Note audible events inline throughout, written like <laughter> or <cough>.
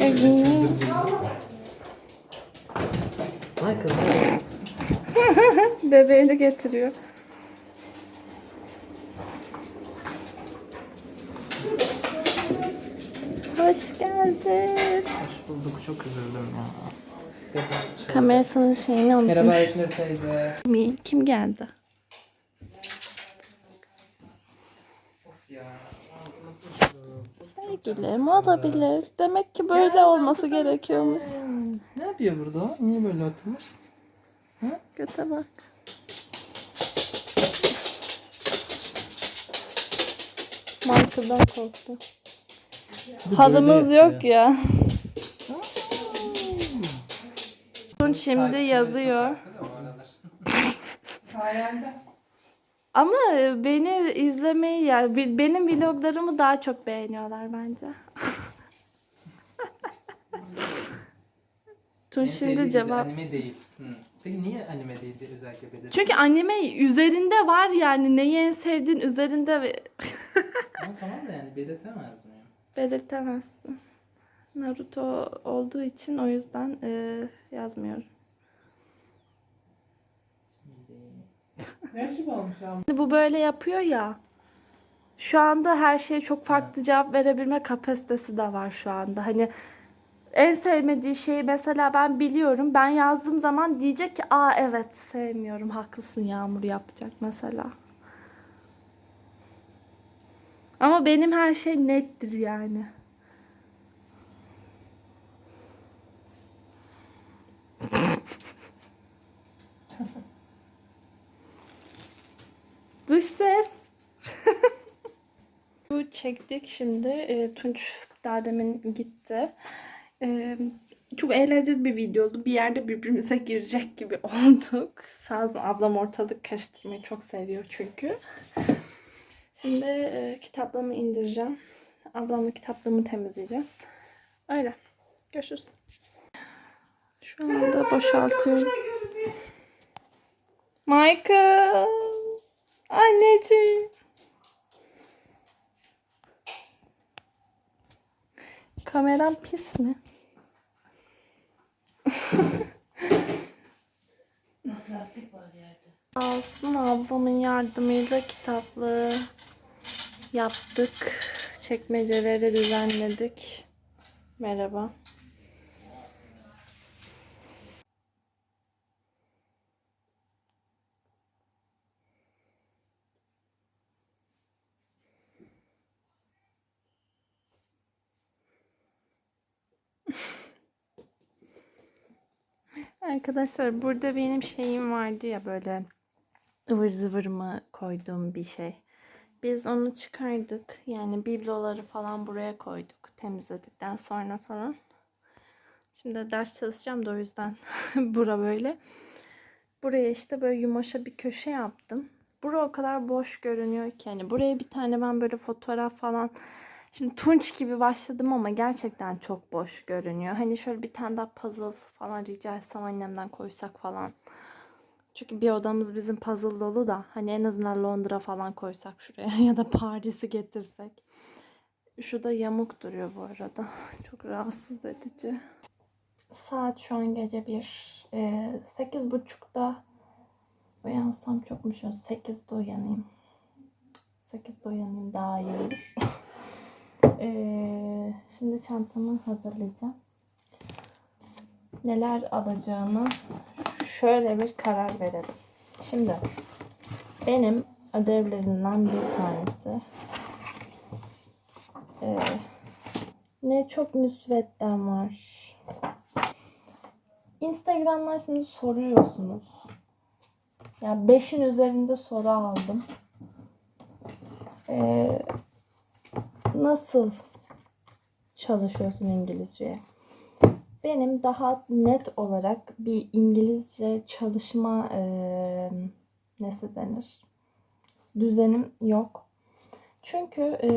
Evini. Ay kızım. Bebeğini getiriyor. Hoş geldin. Hoş bulduk. Çok üzüldüm ya. Kamerasının şeyini unutmuş. Merhaba Eknur teyze. Kim geldi? Sevgilim olabilir. Demek ki böyle olması gerekiyormuş. Ne yapıyor burada o? Niye böyle oturmuş? Göte bak. Michael'dan korktu. Halımız yok ya. Tunç şimdi yazıyor. <laughs> Sayende. Ama beni izlemeyi ya bi- benim vloglarımı daha çok beğeniyorlar bence. <laughs> Tunç En şimdi dizi cevap. Anime değil. Hı. Peki niye anime değildi özellikle belirtti? Çünkü anime üzerinde var yani neyi en sevdiğin üzerinde ve- <laughs> Ama tamam da yani belirtemez miyim? belirtemezsin. Naruto olduğu için o yüzden e, yazmıyorum. Ne açık olmuş bu böyle yapıyor ya. Şu anda her şeye çok farklı cevap verebilme kapasitesi de var şu anda. Hani en sevmediği şeyi mesela ben biliyorum. Ben yazdığım zaman diyecek ki aa evet sevmiyorum haklısın Yağmur yapacak mesela. Ama benim her şey nettir yani. Dış ses. <laughs> Bu çektik şimdi. E, Tunç daha demin gitti. E, çok eğlenceli bir video oldu. Bir yerde birbirimize girecek gibi <laughs> olduk. Sağ olsun ablam ortalık karıştırmayı çok seviyor çünkü. Şimdi e, kitaplığımı indireceğim. Ablamla kitaplığımı temizleyeceğiz. Öyle. Görüşürüz. Şu anda boşaltıyorum. Michael. Anneciğim. Kameram pis mi? Alsın ablamın yardımıyla kitaplığı yaptık. Çekmeceleri düzenledik. Merhaba. Arkadaşlar burada benim şeyim vardı ya böyle ıvır zıvır mı koyduğum bir şey. Biz onu çıkardık. Yani bibloları falan buraya koyduk temizledikten sonra falan. Şimdi ders çalışacağım da o yüzden <laughs> bura böyle. Buraya işte böyle yumaşa bir köşe yaptım. Bura o kadar boş görünüyor ki hani buraya bir tane ben böyle fotoğraf falan Şimdi tunç gibi başladım ama gerçekten çok boş görünüyor. Hani şöyle bir tane daha puzzle falan rica etsem annemden koysak falan. Çünkü bir odamız bizim puzzle dolu da hani en azından Londra falan koysak şuraya <laughs> ya da Paris'i getirsek. Şu da yamuk duruyor bu arada. <laughs> Çok rahatsız edici. Saat şu an gece bir. Ee, sekiz buçukta uyansam çok mu şu? Sekizde uyanayım. Sekizde uyanayım daha iyi olur. <laughs> Ee, şimdi çantamı hazırlayacağım. Neler alacağımı şöyle bir karar verelim. Şimdi benim ödevlerimden bir tanesi ee, ne çok nüsvetten var. Instagram'dan şimdi soruyorsunuz. Ya yani beşin üzerinde soru aldım. Ee, nasıl çalışıyorsun İngilizceye? Benim daha net olarak bir İngilizce çalışma e, nesi denir? Düzenim yok. Çünkü e,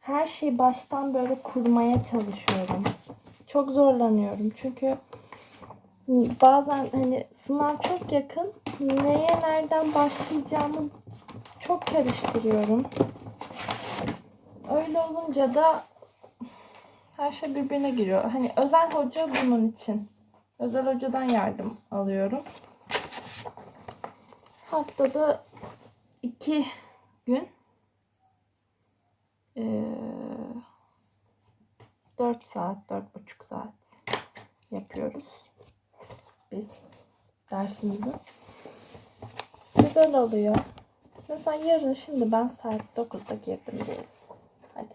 her şeyi baştan böyle kurmaya çalışıyorum. Çok zorlanıyorum. Çünkü bazen hani sınav çok yakın. Neye nereden başlayacağımı çok karıştırıyorum. Öyle olunca da her şey birbirine giriyor. Hani özel hoca bunun için. Özel hocadan yardım alıyorum. Haftada iki gün eee 4 saat, dört buçuk saat yapıyoruz biz dersimizi. Güzel oluyor. Mesela yarın şimdi ben saat 9'da girdim diyelim. Hadi.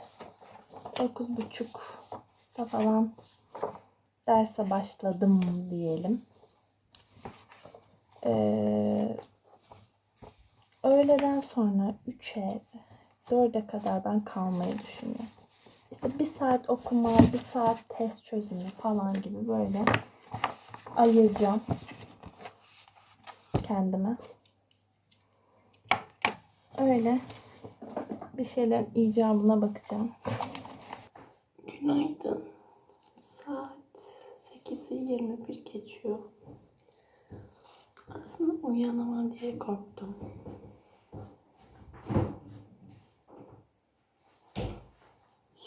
9.30'da falan derse başladım diyelim. Ee, öğleden sonra 3'e 4'e kadar ben kalmayı düşünüyorum. İşte bir saat okuma, bir saat test çözümü falan gibi böyle ayıracağım kendime. Öyle bir şeyler icabına bakacağım. Günaydın. Saat 8'i 21 geçiyor. Aslında uyanamam diye korktum.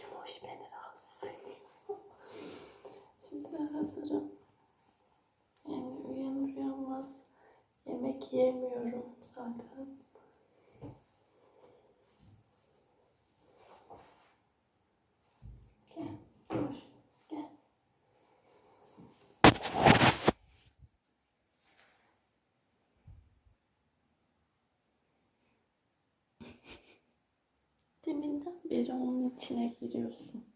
Yumuş beni rahatsız ediyor. Şimdi hazırım. Yani uyanır uyanmaz yemek yemiyorum zaten. Deminden beri onun içine giriyorsun.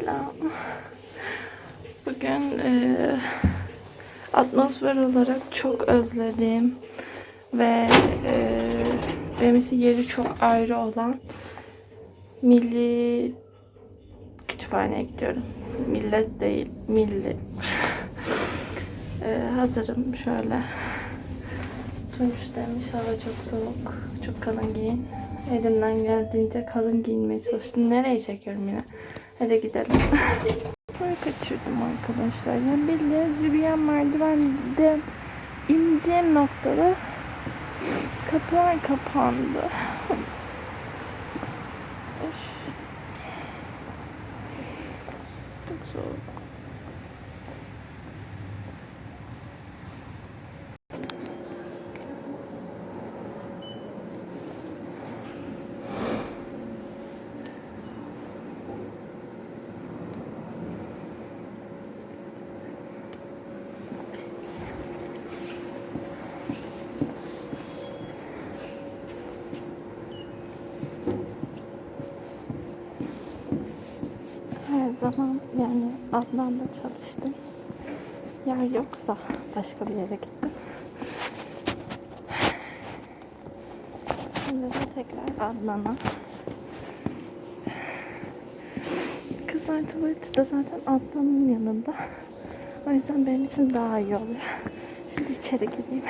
Selam. Bugün eee, atmosfer olarak çok özlediğim ve eee benim için yeri çok ayrı olan Milli Kütüphane'ye gidiyorum. Millet değil, milli. Eee, <laughs> hazırım şöyle. Tunç demiş hava çok soğuk. Çok kalın giyin. Elimden geldiğince kalın giyinmeye çalıştım. Nereye çekiyorum yine? Hadi gidelim. <laughs> Soyu kaçırdım arkadaşlar. Yani bildiğiniz yürüyen merdivenden ineceğim noktada kapılar kapandı. Üf. Çok soğuk. Her zaman yani Adnan'da çalıştım. Yer yoksa başka bir yere gittim. Şimdi de tekrar Adnan'a. Kızlar tuvaleti de zaten Adnan'ın yanında. O yüzden benim için daha iyi oluyor. Şimdi içeri gireyim.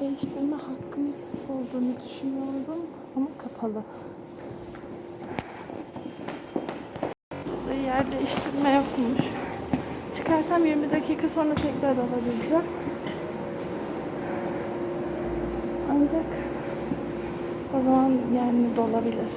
değiştirme hakkımız olduğunu düşünüyorum ama kapalı. Burada yer değiştirme yokmuş. Çıkarsam 20 dakika sonra tekrar alabileceğim. Ancak o zaman yani dolabilir.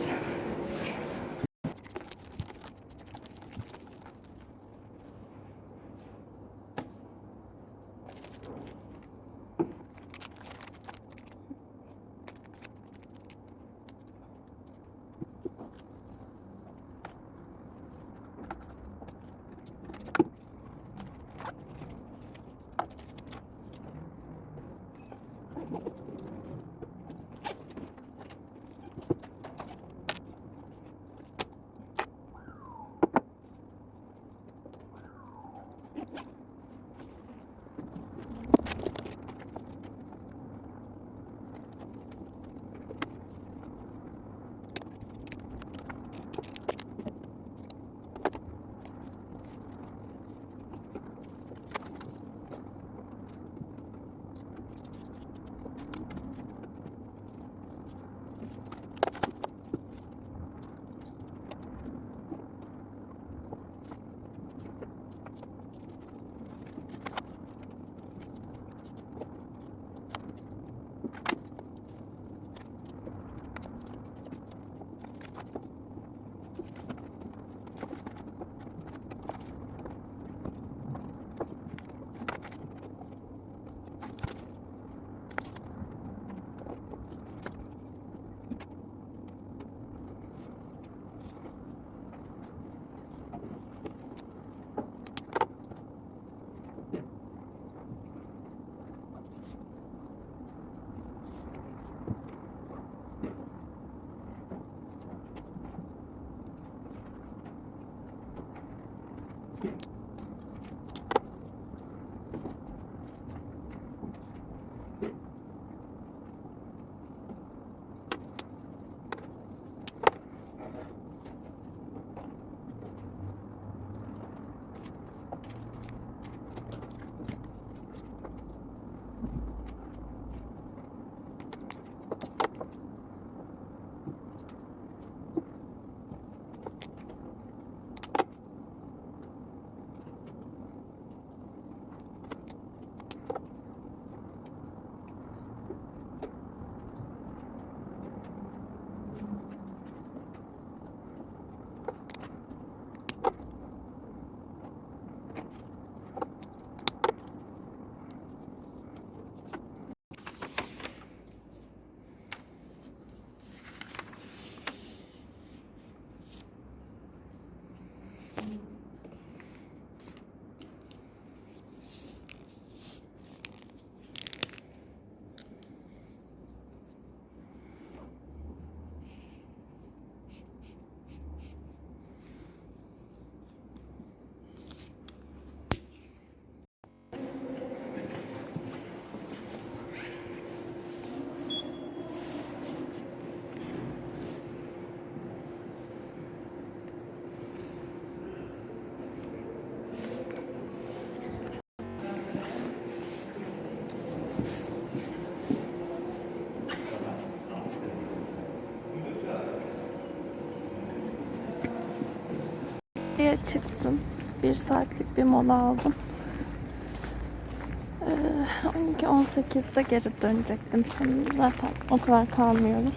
12'ye çıktım. Bir saatlik bir mola aldım. Ee, 12-18'de geri dönecektim. Şimdi zaten o kadar kalmıyorum.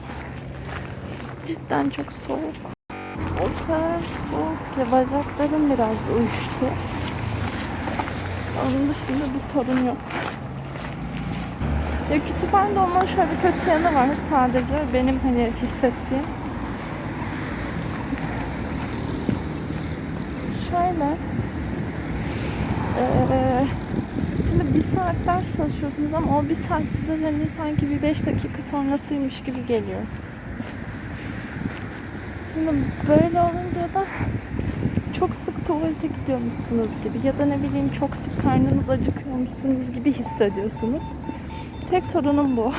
Cidden çok soğuk. O kadar soğuk ki bacaklarım biraz uyuştu. Onun dışında bir sorun yok. Ya kütüphanede olmanın şöyle bir kötü yanı var sadece benim hani hissettiğim. Şöyle eee, şimdi bir saat ders çalışıyorsunuz ama o bir saat size hani sanki bir beş dakika sonrasıymış gibi geliyor. Şimdi böyle olunca da çok sık tuvalete gidiyormuşsunuz gibi ya da ne bileyim çok sık karnınız acıkıyormuşsunuz gibi hissediyorsunuz. Tek sorunum bu.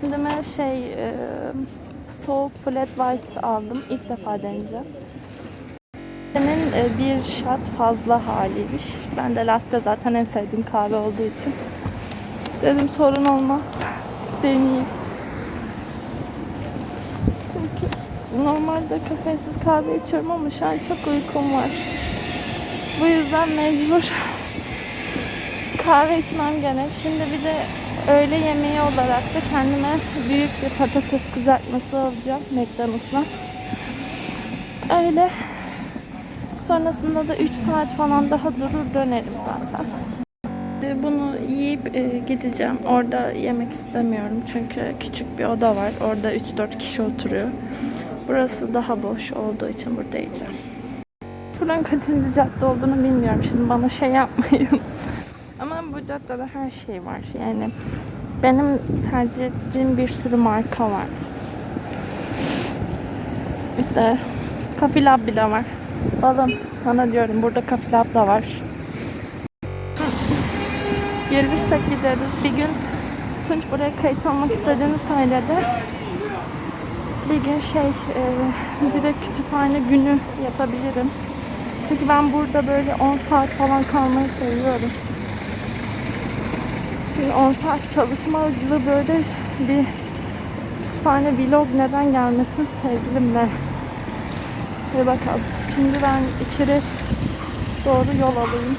Kendime şey e, soğuk flat white aldım. İlk defa deneyeceğim. Senin e, bir shot fazla haliymiş. Ben de latte zaten en sevdiğim kahve olduğu için. Dedim sorun olmaz. Deneyeyim. Çünkü normalde kafesiz kahve içiyorum ama şu an çok uykum var. Bu yüzden mecbur kahve içmem gerek. Şimdi bir de öğle yemeği olarak da kendime büyük bir patates kızartması alacağım McDonald's'tan. Öyle. Sonrasında da 3 saat falan daha durur dönerim zaten. E, Bunu yiyip e, gideceğim. Orada yemek istemiyorum çünkü küçük bir oda var. Orada 3-4 kişi oturuyor. Burası daha boş olduğu için burada yiyeceğim. Buranın kaçıncı cadde olduğunu bilmiyorum. Şimdi bana şey yapmayın. <laughs> Ama bu caddede her şey var. Yani benim tercih ettiğim bir sürü marka var. İşte Coffee Lab bile var. Balım sana diyorum burada Lab da var. Gelirsek gideriz. Bir gün Tunç buraya kayıt olmak istediğini söyledi. Bir gün şey e, direkt kütüphane günü yapabilirim. Çünkü ben burada böyle 10 saat falan kalmayı seviyorum. Şimdi 10 saat çalışma acılı böyle bir kütüphane vlog neden gelmesin sevgilimle. Hadi bakalım. Şimdi ben içeri doğru yol alayım.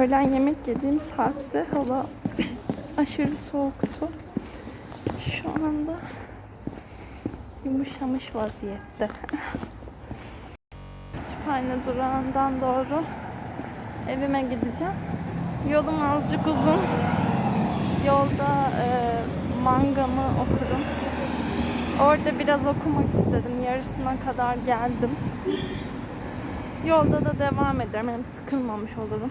Öğlen yemek yediğim saatte hava aşırı soğuktu. Şu anda yumuşamış vaziyette. Kütüphane durağından doğru evime gideceğim. Yolum azıcık uzun. Yolda e, mangamı okurum. Orada biraz okumak istedim. Yarısına kadar geldim. Yolda da devam ederim. Hem sıkılmamış olurum.